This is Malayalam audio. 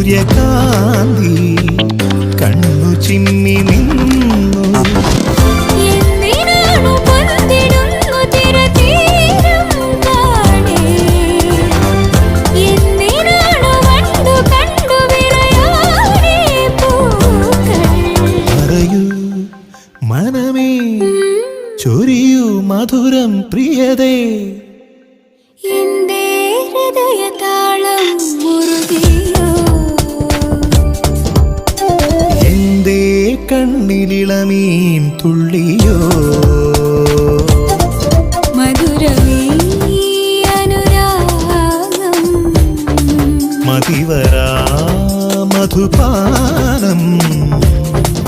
സൂര്യകാന്തി കണ്ണു ചിമ്മി നിന്നു. മനമേ മധുരം പ്രിയതേ. കണ്ണിലിളമീൻ തുള്ളിയോ? മധുരമീ അനുരാഗം. മതിവരാ മധുപാനം.